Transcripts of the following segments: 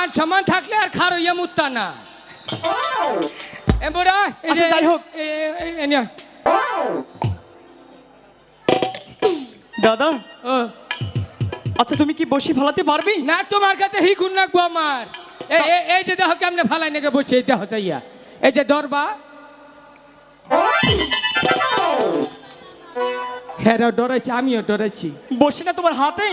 মান সম্মান থাকলে আর খার ইয়ে মুত্তা না। আচ্ছা, যাই হোক। দাদা? আচ্ছা তুমি কি বসি ফেলাতে পারবি? না তোমার কাছে হিকুন রাখব আমার। এই- যে দেখো কেমনে ফালাই নাকি বসে এই দেখো চাইয়া এই যে দরবা। হ্যাঁ ডরাইছি আমিও ডরাইছি। বসি না তোমার হাতে?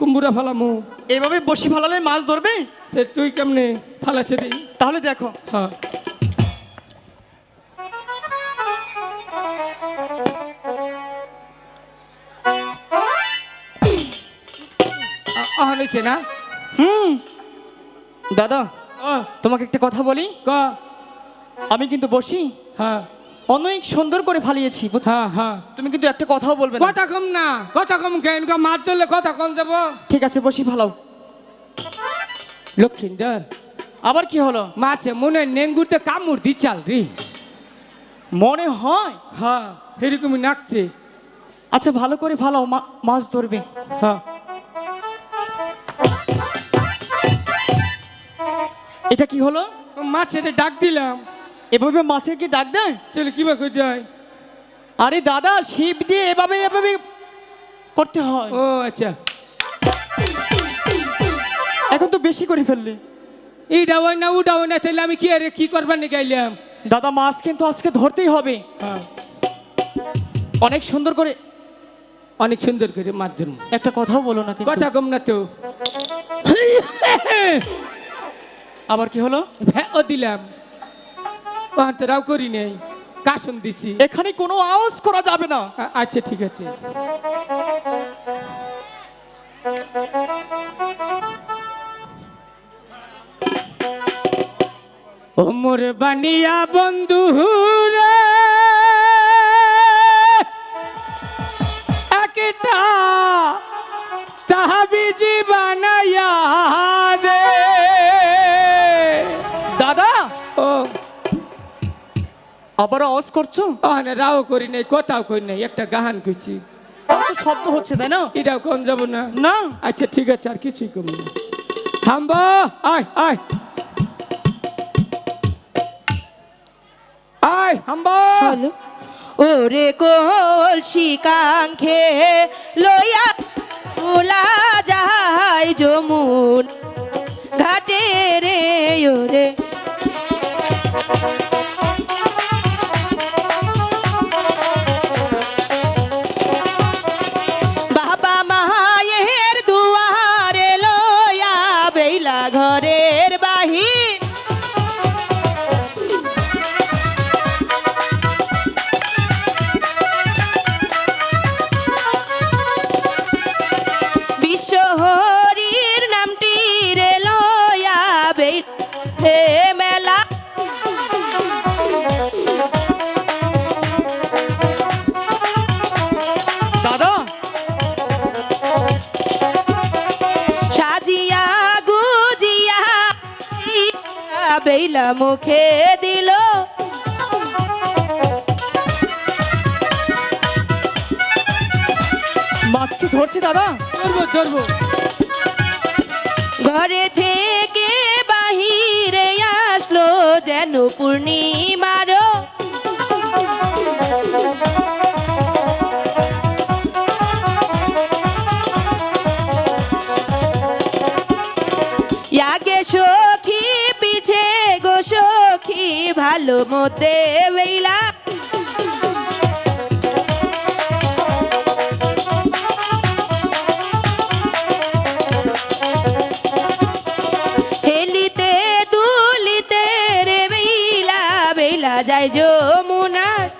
কুম্বুরা ফালামু। এভাবে বসি ফেলালে মাছ ধরবে? তে তুই কেমনে ফালাচ্ছে দিই তাহলে দেখো। হ্যাঁ। হয়েছে না? হুম। দাদা তোমাকে একটা কথা বলি? ক? আমি কিন্তু বসি। হ্যাঁ। অনেক সুন্দর করে ফালিয়েছি। হ্যাঁ হ্যাঁ। তুমি কিন্তু একটা কথাও বলবে না। কথা কম না কথা কম কেন? মাছ ধরলে কথা কম যাব ঠিক আছে বসি ফেলাও। লক্ষিন্দর আবার কি হলো? মাছে মনে নেঙ্গুতে কামড় দি চাল রে। মনে হয়? হ্যাঁ এরকমই নাকছে। আচ্ছা ভালো করে ফালাও মাছ ধরবে। হ্যাঁ। এটা কি হলো? মাছের ডাক দিলাম। এভাবে মাছে কি ডাক দেয়? চলে কিবা করে যায়? আরে দাদা শিব দিয়ে এভাবে এভাবে করতে হয়। ও আচ্ছা। এখন তো বেশি করে ফেললি। এইটা ওই না ওটা ওই না তাহলে আমি কি আরে কি করবার নিয়ে গাইলাম দাদা মাছ কিন্তু আজকে ধরতেই হবে। হ্যাঁ। অনেক সুন্দর করে অনেক সুন্দর করে মাছ ধরবো। একটা কথাও বলো না। কথা কম না তো। আবার কি হলো? ও দিলাম। ও করি নেই কাসন দিছি। এখানে কোনো আওয়াজ করা যাবে না। আচ্ছা ঠিক আছে। ওমর বানিয়া বন্ধু রে একটা তাহাবিজি বানাইয়া আবার আওয়াজ করছ? আনে রাও করি নাই কথাও করি নাই একটা গাহান কইছি। তো শব্দ হচ্ছে তাই না? এটাও কোন যাব না? না। আচ্ছা ঠিক আছে আর কিছুই কমি না। হাম্বা আয় আয়। আয় হাম্বা হলো। ওরে কলসি কাঙ্খে লইয়া তোলা যায় যমুন ঘাটে রে ওরে। মুখে দিল। মাছ কি ধরছি দাদা? ধরবো ধরবো। ঘরে থেকে বাহিরে আসলো যেন পূর্ণিমারও আগে সখী ভালো মতে বেলা হেলিতে দুলিতে রে বেলা বেলা যায় যমুনার।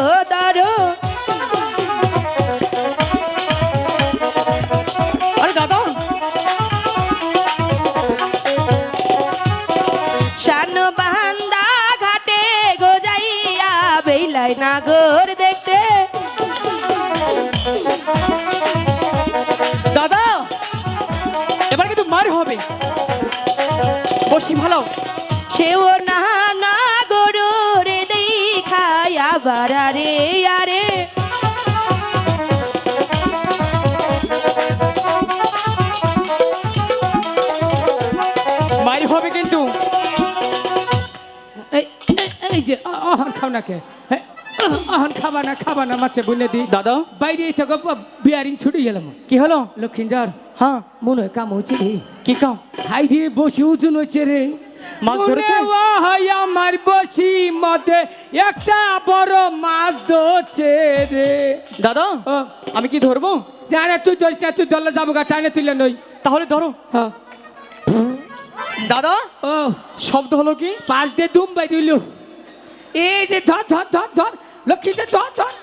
সেও না না গরুরে দেখাই আবার আরে আরে। মার হবে কিন্তু। এই যে অহন খাও না কে? অহন খাবা না খাবা না মাছে বলে দি। দাদা। বাইরে তো বিয়ারিং ছুটে গেলাম কি হলো? লক্ষিন্দর হ্যাঁ। মনে হয় কাম হচ্ছে কি কাম? হাই দিয়ে বসে উজুন হচ্ছে রে। মাছ ধরেছে? হয় আমার বসি মধ্যে একটা বড় মাছ ধরছে রে। দাদা আমি কি ধরবো? জানে তুই ধরিস না তুই ধরলে যাব গা টাইনে তুলে নই। তাহলে ধরো। হ্যাঁ। দাদা ও। শব্দ হলো কি? পাঁচ দিয়ে দুম বাই দিল। এই যে ধর ধর ধর ধর লক্ষ্মীতে ধর ধর।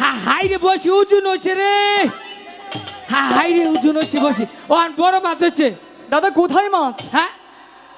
হা হাই রে বসি উজুন হচ্ছে রে। হা হাই রে উজুন হচ্ছে বসি। ও আর বড় মাছ হচ্ছে দাদা কোথায় মাছ? হ্যাঁ?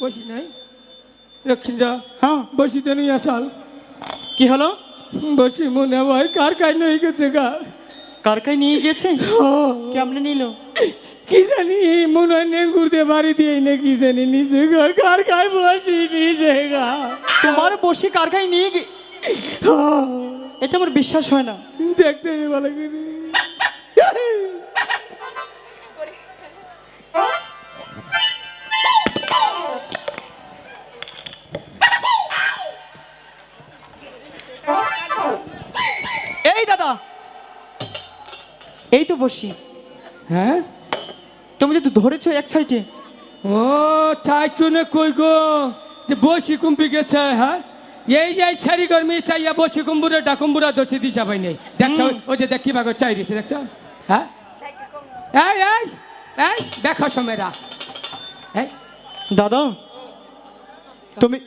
বসি নাই লক্ষ্মীন্দা হ্যাঁ। বসি তো নিয়ে আসাল। কি হলো? বসি মনে হয় কার কাজ হয়ে গেছে গা। কারকাই নিয়ে গেছে? ও কেমনে নিল? কি জানি মনে হয় নেঙ্গুরতে বাড়ি দিয়ে না কি জানি নিচে গা কার খায় বসি নিচে গা। তোমার বসি কারকাই নিয়ে গে এটা আমার বিশ্বাস হয় না। দেখতে ভালো করে। বসি। হ্যাঁ? তুমি যদি ধরেছো এক সাইডে। ও চাই চুনে কই গো? যে বসি কুম্পি গেছে হ্যাঁ? এই যে ছাড়ি গরমি চাইয়া বসি কুম্বুরে ডাকুম্বুরা দোষে দিশা পাই নেই। দেখছ? ওই যে দেখ বাগো চাই দিছে দেখছ? হ্যাঁ? এই এই এই দেখো সময়রা এই। দাদা তুমি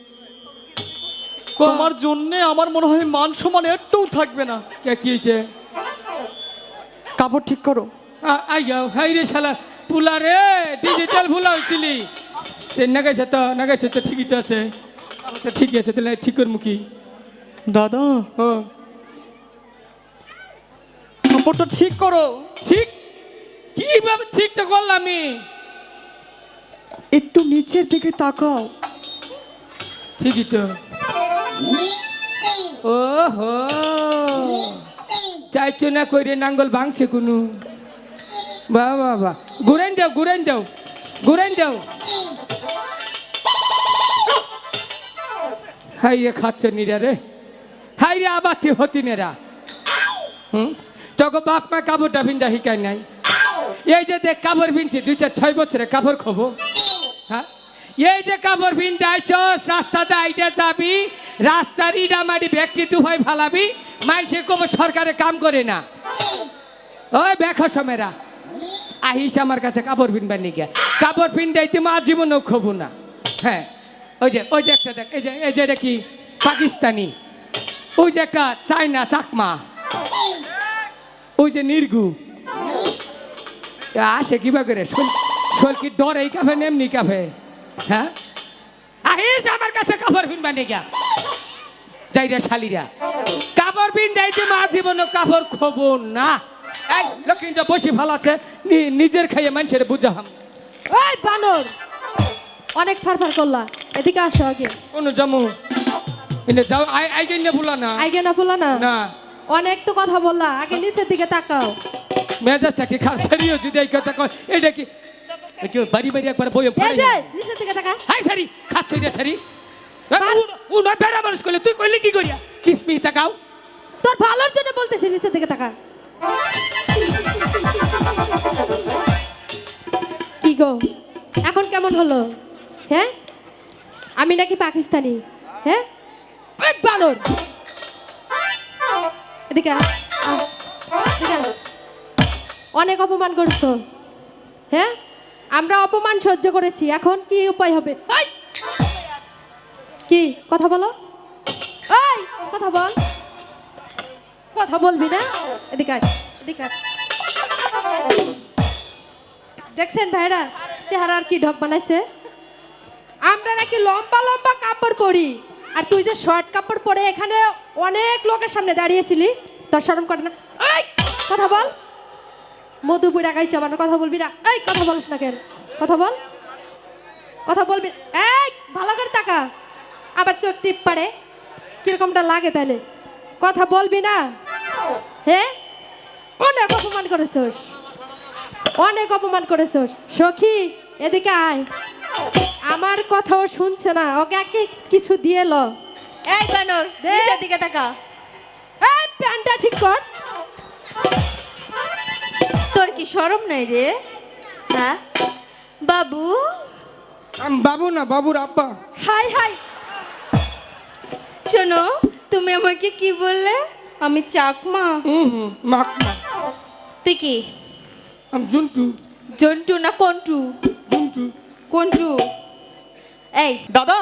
তোমার জন্য আমার মনে হয় মান সম্মান একটুও থাকবে না। কে কি হয়েছে কাপড় ঠিক করো। আ- আই গাও হাই রে শালা পুলা রে ডিজিটাল ফুলা হয়েছিলি সে নাগাইছে তো নাগাইছে তো ঠিকই তো আছে। তো ঠিকই আছে তাহলে ঠিক করব কি? দাদা। ও। কাপড়টা ঠিক করো। ঠিক? কীভাবে ঠিকটা করলাম আমি? একটু নিচের দিকে তাকাও। ঠিকই তো। ও। হো চাইছো না কইরে নাঙ্গল ভাঙছে কোনো। বাহ বাহ বাহ। ঘুরেন দাও ঘুরেন দাও ঘুরেন দাও। হাই রে খাচ্ছে নিরা রে। হাই রে আবাতি হতি নেরা হুম? তোকে বাপ মা কাপড়টা ভিন্দা হিকাই নাই। এই যে দেখ কাপড় ভিনছি, দুই চার ছয় বছরে কাপড় খবো। হ্যাঁ? এই যে কাপড় ভিন্দাইছ রাস্তাতে আইতে যাবি, রাস্তার ইডামারি ব্যক্তি দুভাই ফালাবি মাইসে কব সরকারে কাম করে না। ওই দেখো সমেরা। আহিস আমার কাছে কাপড় পিনবার নিকে কাপড় পিন্দাইতে মা জীবনও খবু না। হ্যাঁ ওই যে ওই যে একটা দেখ, এই যে এই যে এটা কি? পাকিস্তানি। ওই যে একটা চায়না চাকমা। ওই যে নির্গু। আসে কিবা করে? শোল- কি ডর এই কাফে নেমনি কাফে? হ্যাঁ? আহিস আমার কাছে কাপড় পিনবা নিকা যাইরা শালিরা। কাপড় পিন দাইতে মা জীবন কাপড় খবো না। এই লক্ষ্মীটা বসি নি- নিজের খাইয়ে মানুষের বুঝাহাম। ওই বানর! অনেক ফারফার করলা। এদিকে আসো আগে। কোন জামু? এনে যাও আই আই গেন ভুলা না। আগে না ফুলা না? না। অনেক তো কথা বললা আগে নিচের দিকে তাকাও। মেজাজটা কি খারাপ? ছাড়িও যদি এই কথা কয় এটা কি? একটু বাড়ি বাড়ি একবার বই এই যে নিচের দিকে তাকা। হাই সারি খাচ্ছ রে সারি। ও না বেড়া মানুষ করলে তুই কইলি কি করিয়া? কিসমি তাকাও। তোর ভালোর জন্য বলতেছি, নিচের দিকে তাকা কি গো? এখন কেমন হলো? হ্যাঁ? আমি নাকি পাকিস্তানি হ্যাঁ? বানর! এদিকে। অনেক অপমান করছ হ্যাঁ? আমরা অপমান সহ্য করেছি, এখন কি উপায় হবে! কি? কথা বলো? কথা বল। কথা বলবি না? এদিকে এদিকে। দেখছেন ভাইরা চেহারার কি ঢক বানাইছে? আমরা নাকি লম্বা লম্বা কাপড় পরি। আর তুই যে শর্ট কাপড় পরে এখানে অনেক লোকের সামনে দাঁড়িয়েছিলি, তোর শরম করে না। এই, কথা বল। মধুপুর একাই চাবানোর কথা বলবি না। এই, কথা বলিস না কেন? কথা বল। কথা বলবি এই, ভালো করে তাকা। আবার চোখ টিপ পারে কিরকমটা লাগে তাহলে? কথা বলবি না? হ্যাঁ অনেক অপমান করেছোস। অনেক অপমান করেছোস। সখী এদিকে আয়। আমার কথাও শুনছে না। ওকে একে কিছু দিয়ে ল। এই বানর নিচের দিকে তাকা। এই প্যান্টটা ঠিক কর। তোর কি শরম নাই রে? হ্যাঁ বাবু? আমি বাবু না বাবুর আব্বা। হাই হাই। শোনো তুমি আমাকে কি বললে? আমি চাকমা হুম হুম মাক মা। তুই কি? আমি জন্টু। জন্টু না কন্টু? জন্টু। কন্টু। এই। দাদা?